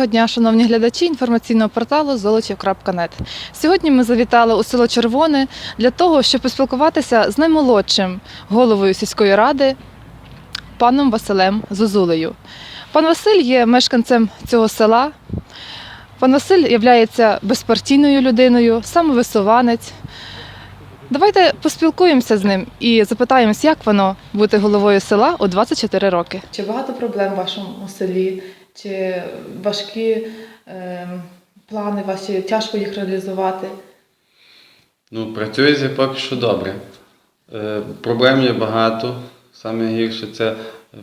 Доброго дня, шановні глядачі інформаційного порталу Золочів.нет. Сьогодні ми завітали у село Червоне для того, щоб поспілкуватися з наймолодшим головою сільської ради паном Василем Зозулею. Пан Василь є мешканцем цього села. Пан Василь є безпартійною людиною, самовисуванець. Давайте поспілкуємося з ним і запитаємось, як воно бути головою села у 24 роки. Чи багато проблем в вашому селі? Чи важкі е, плани ваші, тяжко їх реалізувати? Ну, працюється поки що добре. Е, проблем є багато. Саме гірше це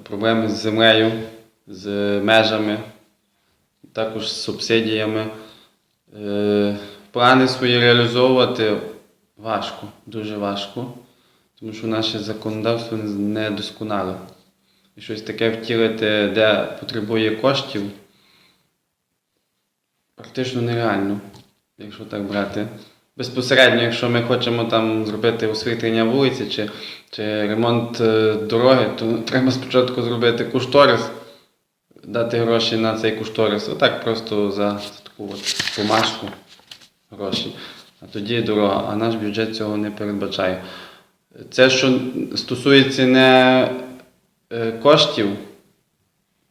проблеми з землею, з межами, також з субсидіями. Е, плани свої реалізовувати важко, дуже важко, тому що наше законодавство не досконале. І щось таке втілити, де потребує коштів, практично нереально, якщо так брати. Безпосередньо, якщо ми хочемо там зробити освітлення вулиці чи, чи ремонт е, дороги, то треба спочатку зробити кошторис, дати гроші на цей кошторис. Отак просто за таку от бумажку гроші. А тоді дорога. А наш бюджет цього не передбачає. Це, що стосується не коштів,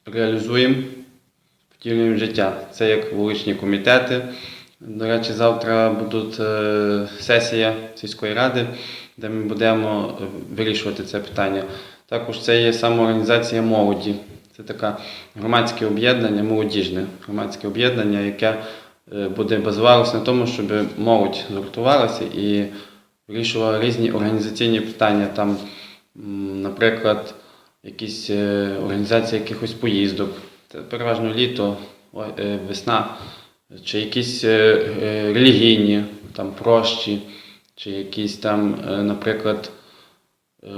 реалізуємо, втілюємо в життя. Це як вуличні комітети. До речі, завтра буде е, сесія сільської ради, де ми будемо е, вирішувати це питання. Також це є самоорганізація молоді. Це таке громадське об'єднання, молодіжне громадське об'єднання, яке е, буде базувалося на тому, щоб молодь згуртувалася і вирішувала різні організаційні питання. Там, наприклад, якісь е, організація якихось поїздок. Це переважно літо, е, весна чи якісь е, релігійні, там прощі, чи якісь там, наприклад,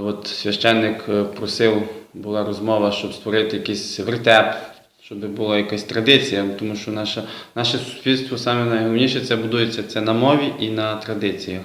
от священник просив, була розмова, щоб створити якийсь вертеп, щоб була якась традиція, тому що наше, наше суспільство саме найголовніше це будується це на мові і на традиціях.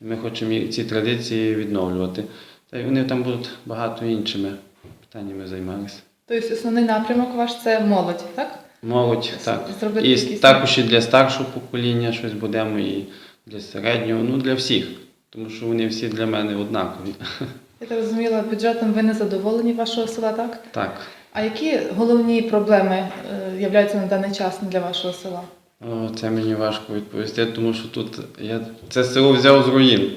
Ми хочемо ці традиції відновлювати. Та й вони там будуть багато іншими питаннями займалися. Тобто основний напрямок ваш це молодь, так? Молодь, так. Зробити І якісь- також і для старшого покоління щось будемо, і для середнього, ну для всіх. Тому що вони всі для мене однакові. Я так зрозуміла, бюджетом ви не задоволені вашого села, так? Так. А які головні проблеми е, являються на даний час для вашого села? О, це мені важко відповісти, тому що тут я це село взяв з руїн.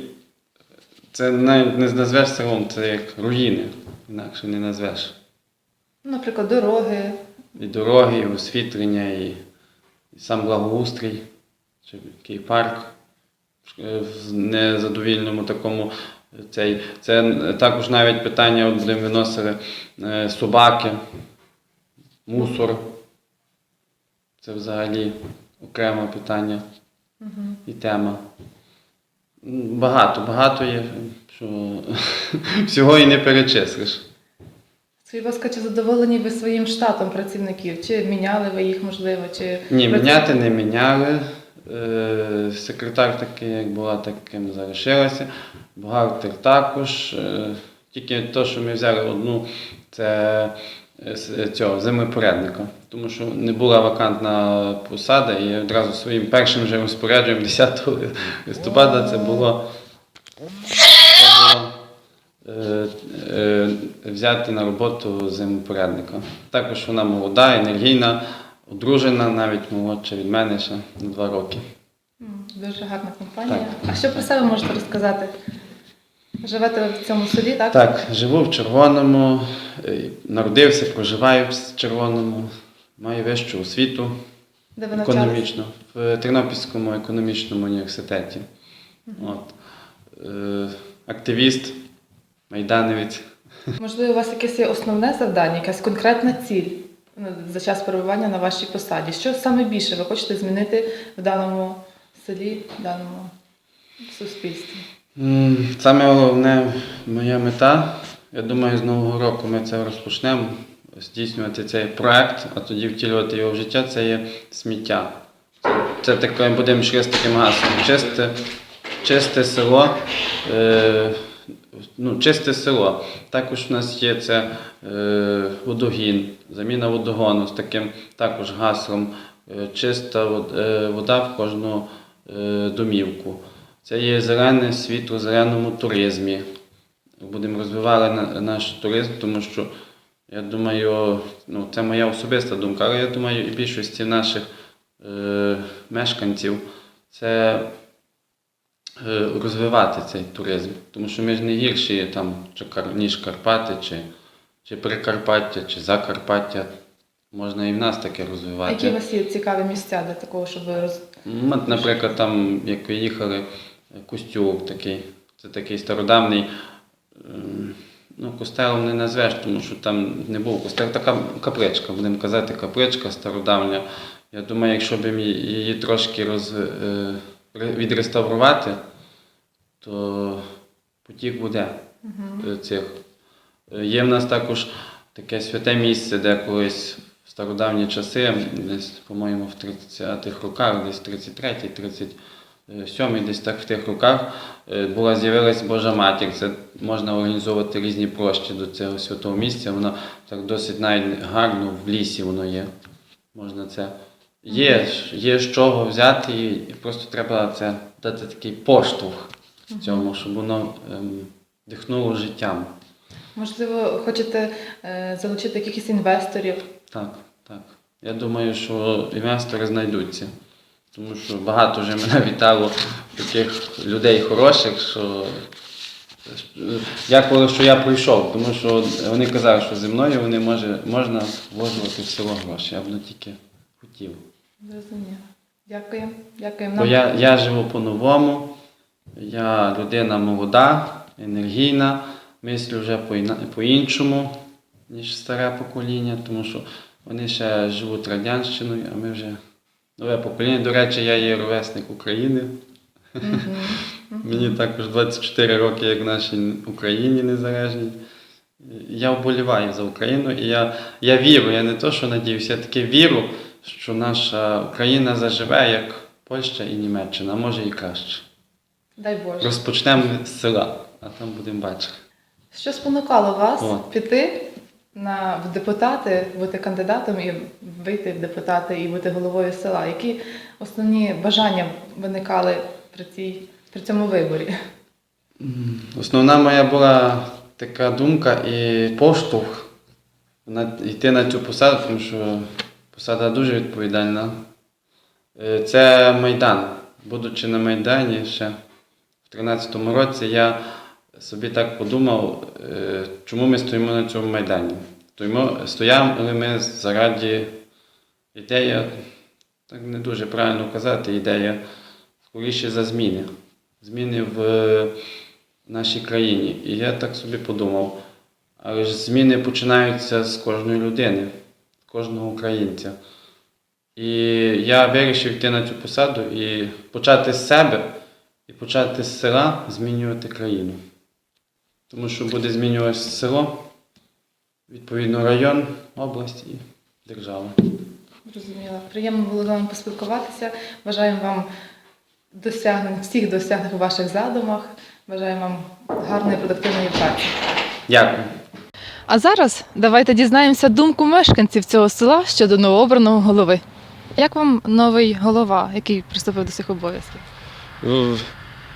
Це навіть не назвеш селом, це як руїни, інакше не назвеш. Наприклад, дороги, І дороги, і освітлення, і, і сам благоустрій, чи який парк е, в незадовільному такому. Цей, це також навіть питання, от виносили е, собаки, мусор. Це взагалі окреме питання і тема. Багато, багато є, що всього і не перечислиш. Скажіть, будь ласка, чи задоволені ви своїм штатом працівників? Чи міняли ви їх, можливо? Чи Ні, міняти не міняли. Е, Секретар такий, як була, таким залишилася. Бухгалтер також. Е, Тільки те, що ми взяли одну, це цього землепорядника. Тому що не була вакантна посада, і одразу своїм першим же розпорядженням 10 листопада це було, це було е, е, взяти на роботу землепорядника. Також вона молода, енергійна, одружена, навіть молодша від мене ще на два роки. Дуже гарна компанія. Так. А що про себе можете розказати? Живете ви в цьому селі, так? Так, живу в Червоному, е, народився, проживаю в Червоному, маю вищу освіту Де ви економічну в Тернопільському економічному університеті. От. Е, активіст, майданівець. Можливо, у вас якесь є основне завдання, якась конкретна ціль ну, за час перебування на вашій посаді. Що саме більше ви хочете змінити в даному селі, в даному суспільстві? Саме головне моя мета. Я думаю, з нового року ми це розпочнемо здійснювати цей проект, а тоді втілювати його в життя. Це є сміття. Це таке будемо йшли з таким гаслом. Чисте, чисте село, е, ну, чисте село. Також у нас є це е, водогін, заміна водогону з таким також гаслом, е, чиста е, вода в кожну е, домівку. Це є зелене світло в зеленому туризмі. Будемо розвивати наш туризм, тому що я думаю, ну, це моя особиста думка, але я думаю, і більшості наших е, мешканців це е, розвивати цей туризм. Тому що ми ж не гірші там, чи ніж Карпати, чи, чи Прикарпаття, чи Закарпаття. Можна і в нас таке розвивати. Які у вас є цікаві місця для такого, щоб ви роз... Наприклад, там, як ви їхали, Костюк такий. Це такий стародавній. ем, Ну, костелом не назвеш, тому що там не був костел. Така капличка, будемо казати, капличка стародавня. Я думаю, якщо б її трошки роз, е, відреставрувати, то потік буде е, цих. Є в нас також таке святе місце, де колись в стародавні часи, десь, по-моєму, в 30-х роках, десь 33-й, 37-й, десь так в тих роках, е, була з'явилась Божа Матір. Це можна організовувати різні прощі до цього святого місця. Воно так досить навіть гарно в лісі воно є. Можна це. Є, є з чого взяти, і і просто треба це дати такий поштовх цьому, щоб воно ем, дихнуло життям. Можливо, хочете е, залучити якихось інвесторів? Так, так. Я думаю, що інвестори знайдуться. Тому що багато вже мене вітало таких людей хороших, що дякували, що я прийшов, тому що вони казали, що зі мною вони може, можна вложувати в село гроші. Я б не тільки хотів. Зрозуміло. Дякую. Дякую. Бо я, я живу по-новому, я людина молода, енергійна, мислю вже по-іншому, ніж старе покоління, тому що вони ще живуть радянщиною, а ми вже нове покоління. До речі, я є ровесник України. Мені також 24 роки, як в нашій Україні незалежній. Я вболіваю за Україну і я, я вірю, я не то, що надіюся, я таки віру, що наша Україна заживе як Польща і Німеччина, а може і краще. Дай Боже. Розпочнемо з села, а там будемо бачити. Що спонукало вас О. піти на в депутати, бути кандидатом і вийти в депутати і бути головою села? Які основні бажання виникали при цій при цьому виборі? Основна моя була така думка і поштовх на, йти на цю посаду, тому що посада дуже відповідальна. Е, Це Майдан. Будучи на Майдані ще в 13-му році, я собі так подумав, е, чому ми стоїмо на цьому Майдані. Стоїмо, стояли ми заради ідея, так не дуже правильно казати, ідея скоріше за зміни. Зміни в е, нашій країні. І я так собі подумав, але ж зміни починаються з кожної людини, з кожного українця. І я вирішив йти на цю посаду і почати з себе, і почати з села змінювати країну. Тому що буде змінюватися село, відповідно район, область і держава. Зрозуміло. Приємно було з вами поспілкуватися. Бажаємо вам досягнень, всіх досягнень у ваших задумах. Бажаємо вам гарної продуктивної праці. Дякую. А зараз давайте дізнаємося думку мешканців цього села щодо новообраного голови. Як вам новий голова, який приступив до цих обов'язків?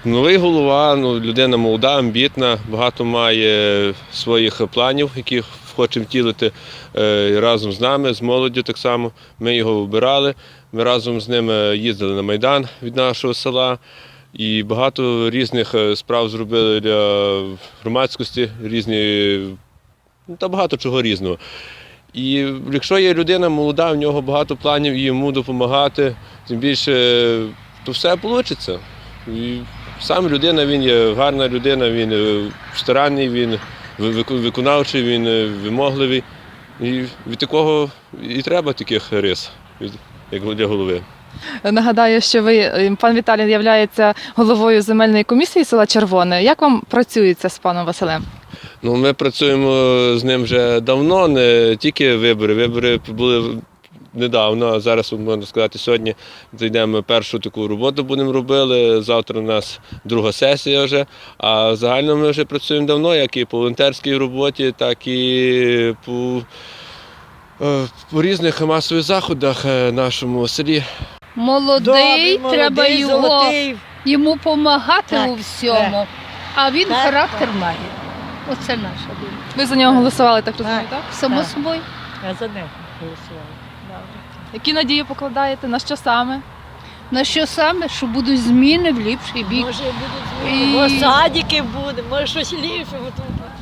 Новий голова, ну, людина молода, амбітна, багато має своїх планів, яких хоче втілити е, разом з нами, з молоддю так само. Ми його вибирали. Ми разом з ним їздили на Майдан від нашого села. І багато різних е, справ зробили для громадськості, різні, ну, та багато чого різного. І якщо є людина молода, в нього багато планів йому допомагати, тим більше, то все вийде. І сам людина, він є гарна людина, він е, старанний, він виконавчий, він е, вимогливий. І від такого і треба таких рис, як для голови. Нагадаю, що ви, е, пан Віталій, є головою земельної комісії села Червоне. Як вам працюється з паном Василем? Ну, ми працюємо з ним вже давно, не тільки вибори. Вибори були недавно, зараз можна сказати, сьогодні зайдемо першу таку роботу будемо робили. Завтра у нас друга сесія вже. А загально ми вже працюємо давно, як і по волонтерській роботі, так і по, е, по різних масових заходах е, в нашому селі. Молодий, Добрий, треба молодий, його, золотий. йому допомагати у всьому. А він Так, характер так. має. Оце наша думка. Ви за нього голосували, так розумію, так? Само Так. собою. Я за них голосувала. Які надії покладаєте? На що саме? На що саме, що будуть зміни в ліпший бік. Може будуть І- зміни, може садики буде, може щось ліпше.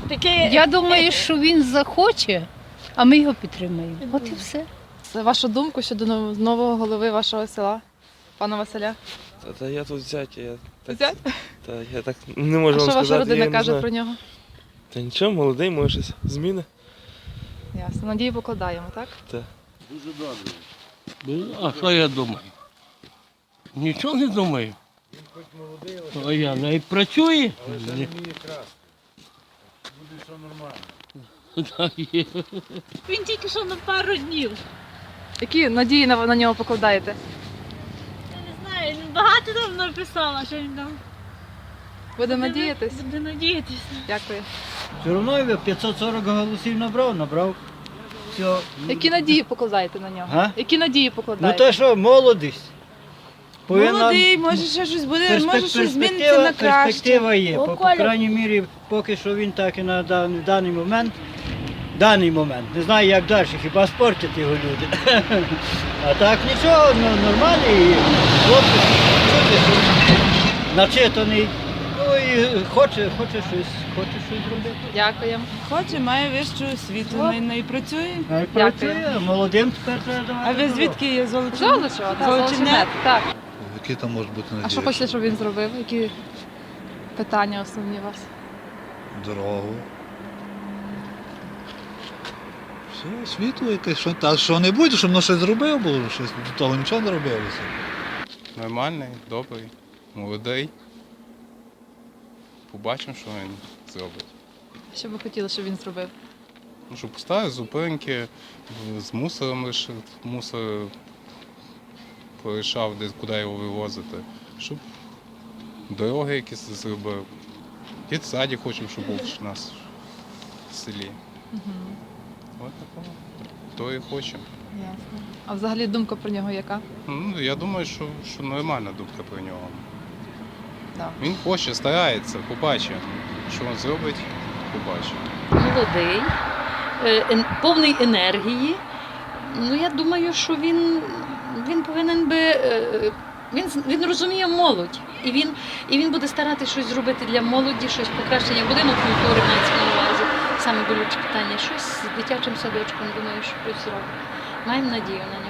Таке... Я думаю, що він захоче, а ми його підтримаємо. От і все. Це вашу думку щодо нового голови вашого села, пана Василя? Та, та я тут зять, я так, Зять? Та, я так не можу А вам що ваша родина я каже знаю. про нього? Та нічого, молодий, може щось зміни. Ясно. Надії покладаємо, так? Ну, А що я думаю? Нічого не думаю. Він хоч молодий, А я навіть працює. Ні. Так є. Він тільки що на пару днів. Які надії на, на нього покладаєте? Я не знаю, він багато там написала, що він там Будемо надіятись? буде надіятися. Дякую. Все одно я 540 голосів набрав, набрав. Все. Які надії покладаєте на нього? Га? Які надії Ну покладаєте? то що, молодість. Повинна- Молодий, може ще щось буде, може щось зміниться перспектива- на краще. Перспектива є. По, по крайній мірі, поки що він так і на дан- даний момент. Даний момент. Не знаю, як далі, хіба спортять його люди. А так нічого, ну, нормальний хлопець, чути, начитаний. Хоче, хоче щось, хоче щось зробити. Дякуємо. Хоче, має вищу освіту, О. на неї працює. А й працює, молодим тепер треба давати. А ви звідки є золочі? Золочева, так? Золочевне, так. Які там можуть бути А що хочете, щоб він зробив? Які питання основні у вас? Дорогу. Все, світло якесь, що, та, що не буде, щоб воно щось зробив, бо щось до того нічого не робилося. Нормальний, добрий, молодий. Побачимо, що він зробить. Що ви хотіли, щоб він зробив? Ну, щоб поставив зупинки, з мусором лише мусор порішав, десь куди його вивозити. Щоб дороги якісь зробив. Дітсаді хочемо, щоб був у нас в селі. От такого. То і хочемо. Ясно. А взагалі думка про нього яка? Ну, я думаю, що, що нормальна думка про нього. Да. Він хоче, старається, побачимо. Що він зробить, побачимо. Молодий, е, повний енергії. Ну, я думаю, що він, він повинен би. е, Він, він розуміє молодь, і він, і він буде старатися щось зробити для молоді, щось покращення будинок культури мається на увазі. Саме болюче питання. Щось з дитячим садочком, думаю, що щось зробить. Маємо надію на.